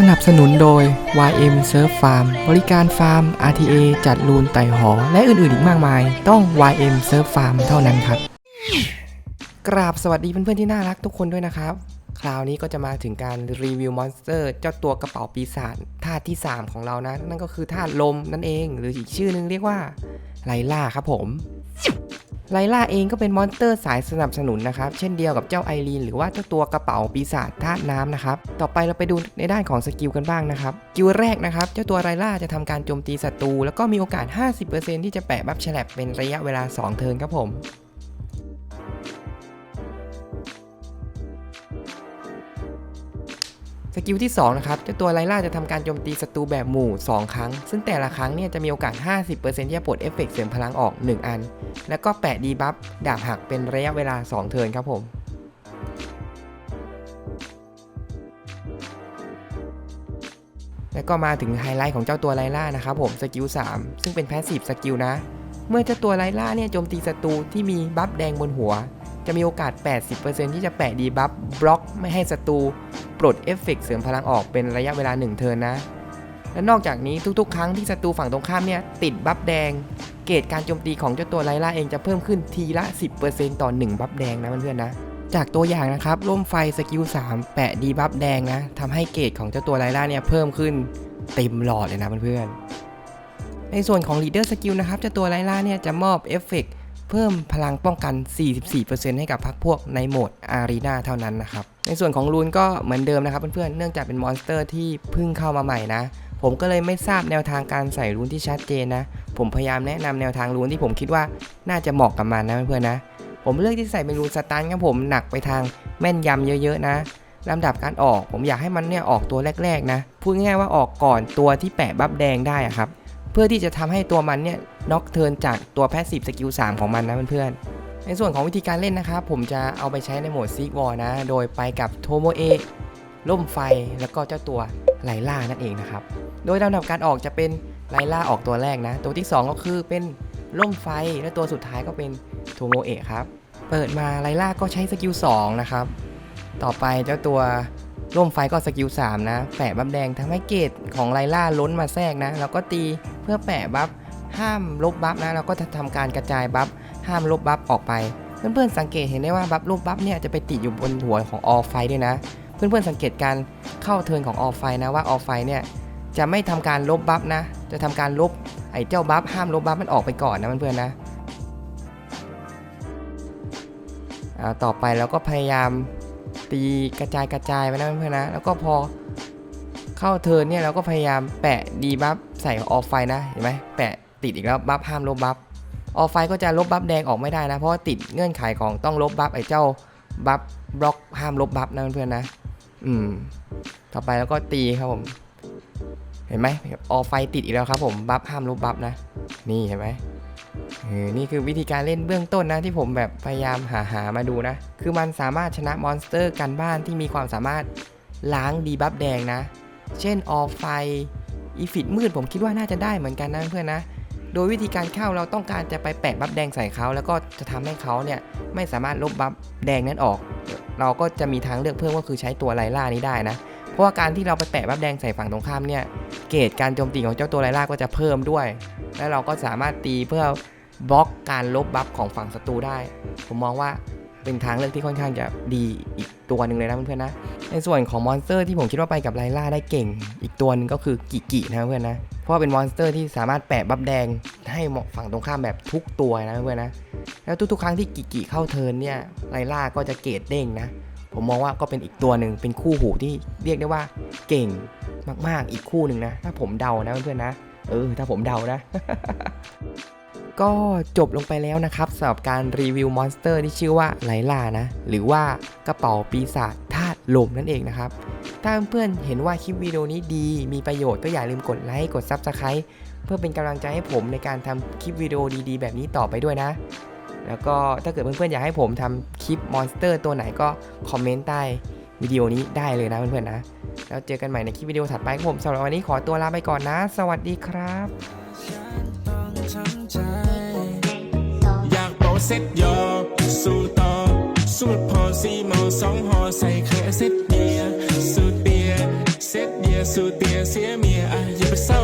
สนับสนุนโดย YM Surf Farm บริการฟาร์ม RTA จัดรูนไต่หอ และอื่นๆ อีกมากมาย ต้อง YM Surf Farm เท่านั้นครับ กราบสวัสดีเพื่อนๆที่น่ารักทุกคนด้วยนะครับ คราวนี้ก็จะมาถึงการรีวิวมอนสเตอร์เจ้าตัวกระเป๋าปีศาจธาตุที่ 3 ของเรานะ นั่นก็คือธาตุลมนั่นเอง หรืออีกชื่อนึงเรียกว่าไลล่าครับผม ไลล่าเองก็เป็นมอนสเตอร์สายสนับสนุนนะครับ เช่นเดียวกับเจ้าไอรีนหรือว่าเจ้าตัวกระเป๋าปีศาจธาตุน้ำนะครับ ต่อไปเราไปดูในด้านของสกิลกันบ้างนะครับ สกิลแรกนะครับ เจ้าตัวไลล่าจะทำการโจมตีศัตรูแล้วก็มีโอกาส 50%ที่จะแปะบัฟฉลับเป็นระยะเวลา 2 เทิร์นครับผม สกิลที่2นะครับเจ้าตัวไลล่าจะทำการโจมตีศัตรูแบบหมู่ 2 ครั้ง ซึ่งแต่ละครั้งเนี่ยจะมีโอกาส 50%ที่จะปลดเอฟเฟกต์เสริมพลังออก 1 อัน แล้วก็แปะดีบัฟดาบหักเป็นระยะเวลา 2 เทิร์นครับผมแล้วก็มาถึงไฮไลท์ของเจ้าตัวไลล่านะครับผมสกิล3ซึ่งเป็นแพสซีฟสกิลนะ เมื่อเจ้าตัวไลล่าเนี่ยโจมตีศัตรูที่มีบัฟแดงบนหัว จะมีโอกาส 80%ที่จะแปะดีบัฟบล็อกไม่ให้ศัตรู ปลดเอฟเฟกต์เสริมพลังออกเป็นระยะเวลา 1 เทิร์นนะ และนอกจากนี้ทุกๆ ครั้งที่ศัตรูฝั่งตรงข้ามเนี่ยติดบัฟแดง เกรดการโจมตีของเจ้าตัวไลล่าเองจะเพิ่มขึ้นทีละ 10%ต่อ 1 บัฟแดงนะเพื่อนๆนะจากตัวอย่างนะครับร่มไฟสกิล3แปะดีบัฟแดงนะทำให้เกรดของเจ้าตัวไลล่าเนี่ยเพิ่มขึ้นเต็มหลอดเลยนะเพื่อนๆในส่วนของ Leader Skill นะครับเจ้าตัวไลล่าเนี่ยจะมอบเอฟเฟกต์ เพิ่มพลังป้องกัน 44%ให้กับพรรคพวกในโหมดอารีนาเท่านั้นนะครับ ในส่วนของรูนก็เหมือนเดิมนะครับเพื่อนๆ เนื่องจากเป็นมอนสเตอร์ที่เพิ่งเข้ามาใหม่นะ ผมก็เลยไม่ทราบแนวทางการใส่รูนที่ชัดเจนนะ ผมพยายามแนะนำแนวทางรูนที่ผมคิดว่าน่าจะเหมาะกับมันนะเพื่อนๆนะ ผมเลือกที่ใส่เป็นรูนสตันครับผมหนักไปทางแม่นยำเยอะๆนะลำดับการออกผมอยากให้มันเนี่ยออกตัวแรกๆนะ พูดง่ายๆว่าออกก่อนตัวที่แปะบัฟแดงได้ครับ พื่อที่จะทำให้ตัวมันเนี่ยน็อกเทิร์นจากตัวแพสซีฟสกิล3ของมันนะเพื่อนๆในส่วนของวิธีการเล่นนะครับ ผมจะเอาไปใช้ในโหมดซีกวอร์นะ โดยไปกับโทโมเอะล่มไฟแล้วก็เจ้าตัวไลล่านั่นเองนะครับ โดยลำดับการออกจะเป็นไลล่าออกตัวแรกนะ ตัวที่ 2 ก็คือเป็นล่มไฟและตัวสุดท้ายก็เป็นโทโมเอะครับ เปิดมาไลล่าก็ใช้สกิล2นะครับ ต่อไปเจ้าตัวร่มไฟก็สกิล3นะ แปะบัฟแดงทำให้เกรดของไลล่าล้นมาแทรกนะ แล้วก็ตี เพื่อแปะบัฟห้ามลบบัฟนะแล้วก็จะทำการกระจายบัฟห้ามลบบัฟออกไป เพื่อนๆสังเกตเห็นได้ว่าบัฟลบบัฟเนี่ยจะไปติดอยู่บนหัวของออไฟด้วยนะ เพื่อนๆสังเกตการเข้าเทิร์นของออไฟนะว่าออไฟเนี่ยจะไม่ทำการลบบัฟนะ จะทำการลบไอ้เจ้าบัฟห้ามลบบัฟมันออกไปก่อนนะเพื่อนๆนะอ่าต่อไปเราก็พยายามตีกระจายกระจายไปนะเพื่อนๆนะ แล้วก็พอ เข้าเทิร์นเนี่ยเราก็พยายามแปะดีบัฟใส่ออฟไฟนะเห็นไหมแปะติดอีกแล้วบัฟห้ามลบบัฟออฟไฟก็จะลบบัฟแดงออกไม่ได้นะ เพราะว่าติดเงื่อนไขของต้องลบบัฟไอ้เจ้าบัฟบล็อกห้ามลบบัฟนะเพื่อนๆนะ อืม ต่อไปแล้วก็ตีครับผม เห็นไหมออฟไฟติดอีกแล้วครับผมบัฟห้ามลบบัฟนะ นี่เห็นไหมเออนี่คือวิธีการเล่นเบื้องต้นนะที่ผมแบบพยายามหาหามาดูนะ คือมันสามารถชนะมอนสเตอร์กันบ้านที่มีความสามารถล้างดีบัฟแดงนะ เช่นออฟไฟอีฟิตมืดผมคิดว่าน่าจะได้เหมือนกันนะเพื่อนนะ โดยวิธีการเข้าเราต้องการจะไปแปะบัฟแดงใส่เขาแล้วก็จะทำให้เขาเนี่ยไม่สามารถลบบัฟแดงนั้นออก เราก็จะมีทางเลือกเพิ่มก็คือใช้ตัวไลล่านี้ได้นะ เพราะว่าการที่เราไปแปะบัฟแดงใส่ฝั่งตรงข้ามเนี่ย เกรดการโจมตีของเจ้าตัวไลล่าก็จะเพิ่มด้วย และเราก็สามารถตีเพื่อบล็อกการลบบัฟของฝั่งศัตรูได้ ผมมองว่าเป็นทางเลือกที่ค่อนข้างจะดีอีก ตัวหนึ่งเลยนะเพื่อนๆนะ ในส่วนของมอนสเตอร์ที่ผมคิดว่าไปกับไลล่าได้เก่ง อีกตัวหนึงก็คือกิกินะเพื่อนนะ เพราะว่าเป็นมอนสเตอร์ที่สามารถแปะบัฟแดงให้เหมาะฝั่งตรงข้ามแบบทุกตัวนะเพื่อนๆนะ แล้วทุกๆ ครั้งที่กิกิเข้าเทิร์นเนี่ยไลล่าก็จะเกรดเด้งนะ ผมมองว่าก็เป็นอีกตัวหนึ่งเป็นคู่หูที่เรียกได้ว่าเก่งมากๆอีกคู่หนึ่งนะ ถ้าผมเดานะเพื่อนๆนะ เออถ้าผมเดานะ ก็จบลงไปแล้วนะครับสำหรับการรีวิวมอนสเตอร์ที่ชื่อว่าไหลลานะ หรือว่ากระเป๋าปีศาจธาตุลมนั่นเองนะครับ ถ้าเพื่อนๆเห็นว่าคลิปวิดีโอนี้ดี มีประโยชน์ก็อย่าลืมกดไลค์กด Subscribe เพื่อเป็นกำลังใจให้ผมในการทำคลิปวิดีโอดีๆ แบบนี้ต่อไปด้วยนะ แล้วก็ถ้าเกิดเพื่อนๆอยากให้ผมทำคลิปมอนสเตอร์ตัวไหนก็คอมเมนต์ใต้วิดีโอนี้ได้เลยนะเพื่อนๆนะ แล้วเจอกันใหม่ในคลิปวิดีโอถัดไปผมสำหรับวันนี้ขอตัวลาไปก่อนนะ สวัสดีครับ เซ็ตยอ สู้ต่อสูดพอสีเมาสองหอใส่แค่เซ็ตเดียสูดเตียเซ็ตเดียสูดเตียเสียเมียอะอย่าไปเศร้า